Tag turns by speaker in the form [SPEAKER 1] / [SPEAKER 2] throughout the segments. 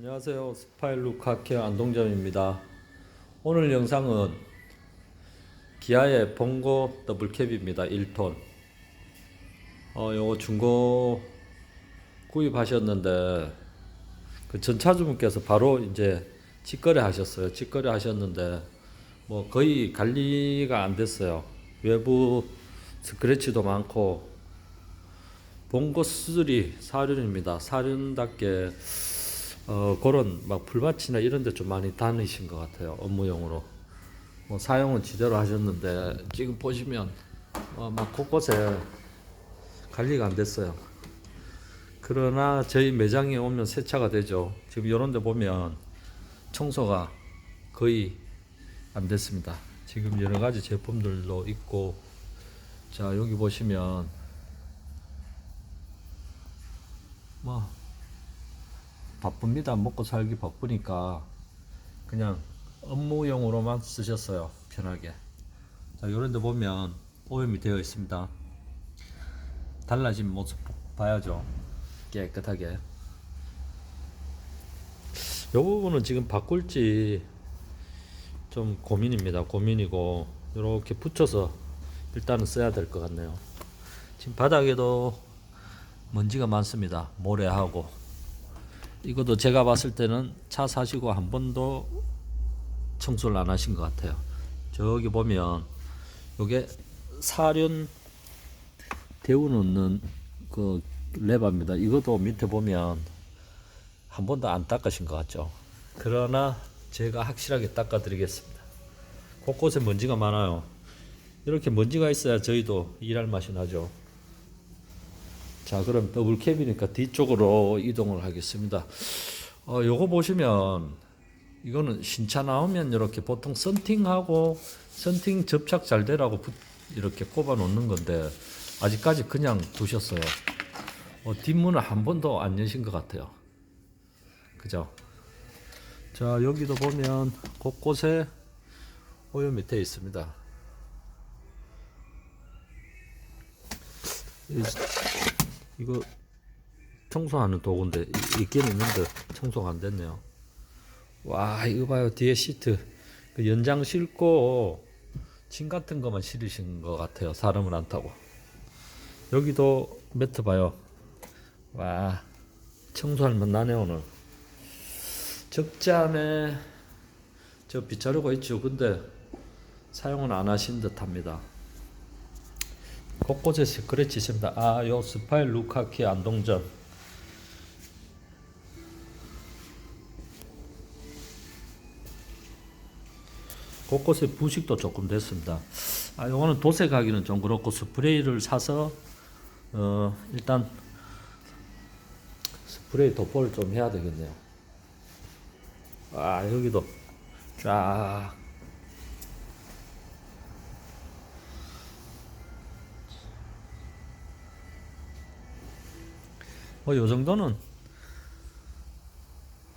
[SPEAKER 1] 안녕하세요. 스파일 루 카케어 안동점입니다. 오늘 영상은 기아의 봉고 더블캡입니다. 1톤. 어, 요거 중고 구입하셨는데 그 전차주분께서 바로 이제 직거래 하셨어요. 직거래 하셨는데 뭐 거의 관리가 안 됐어요. 외부 스크래치도 많고 봉고 수술이 사륜입니다. 사륜답게 어, 그런 막 풀밭이나 이런 데 좀 많이 다니신 것 같아요. 업무용으로. 뭐 사용은 제대로 하셨는데 지금 보시면 어, 막 곳곳에 관리가 안 됐어요. 그러나 저희 매장에 오면 세차가 되죠. 지금 이런 데 보면 청소가 거의 안 됐습니다. 지금 여러 가지 제품들도 있고 자 여기 보시면 뭐 바쁩니다. 먹고 살기 바쁘니까 그냥 업무용으로만 쓰셨어요. 편하게. 자, 요런 데 보면 오염이 되어 있습니다. 달라진 모습 봐야죠. 깨끗하게. 요 부분은 지금 바꿀지 좀 고민입니다. 고민이고 이렇게 붙여서 일단은 써야 될 것 같네요. 지금 바닥에도 먼지가 많습니다. 모래하고 이것도 제가 봤을 때는 차 사시고 한 번도 청소를 안 하신 것 같아요. 저기 보면 요게 사륜 데우 놓는 그 레바입니다. 이것도 밑에 보면 한 번도 안 닦으신 것 같죠. 그러나 제가 확실하게 닦아드리겠습니다. 곳곳에 먼지가 많아요. 이렇게 먼지가 있어야 저희도 일할 맛이 나죠. 자, 그럼 더블 캡이니까 뒤쪽으로 이동을 하겠습니다. 어, 요거 보시면 이거는 신차 나오면 이렇게 보통 썬팅하고 썬팅 접착 잘 되라고 부- 이렇게 꼽아 놓는 건데 아직까지 그냥 두셨어요. 어, 뒷문을 한 번도 안 여신 것 같아요. 그죠? 자, 여기도 보면 곳곳에 오염 밑에 있습니다. 이- 이거 청소하는 도구인데 이- 있긴 있는데 청소가 안 됐네요. 와 이거 봐요 뒤에 시트 그 연장 싣고 짐 같은 것만 실으신 것 같아요. 사람은 안 타고 여기도 매트 봐요. 와 청소할 만 나네 오늘. 적재함에 저 빗자루가 있죠. 근데 사용은 안 하신 듯 합니다. 곳곳에 스크래치 있습니다. 아, 요 스파일 루카키 안동점. 곳곳에 부식도 조금 됐습니다. 아, 요거는 도색하기는 좀 그렇고 스프레이를 사서 어, 일단 스프레이 도포를 좀 해야 되겠네요. 아, 여기도 쫙 뭐 요 정도는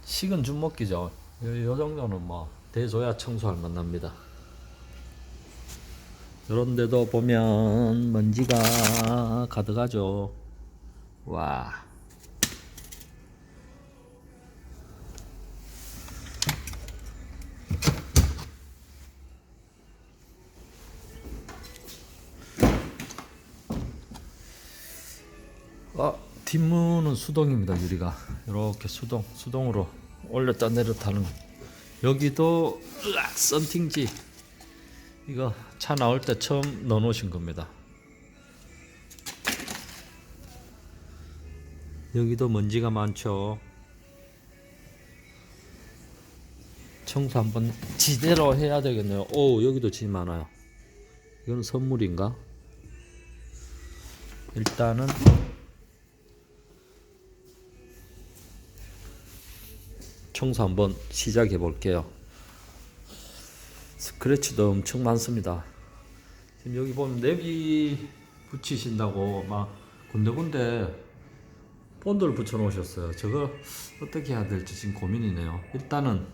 [SPEAKER 1] 식은 죽 먹기죠. 요, 요 정도는 뭐 대줘야 청소할 만납니다. 요런 데도 보면 먼지가 가득하죠. 와. 아, 뒷문은 수동입니다, 유리가. 이렇게 수동, 수동으로 올렸다 내렸다 거. 여기도 으악, 썬팅지. 이거 차 나올 때 처음 넣어 놓으신 겁니다. 여기도 먼지가 많죠. 청소 한번 지대로 해야 되겠네요. 오, 여기도 지 많아요. 이건 선물인가? 일단은 청소 한번 시작해 볼게요. 스크래치도 엄청 많습니다. 지금 여기 보면 내비 붙이신다고 막 군데군데 본드를 붙여 놓으셨어요. 저거 어떻게 해야 될지 지금 고민이네요. 일단은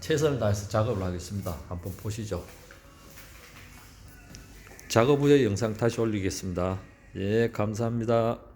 [SPEAKER 1] 최선을 다해서 작업을 하겠습니다. 한번 보시죠. 작업 후에 영상 다시 올리겠습니다. 예, 감사합니다.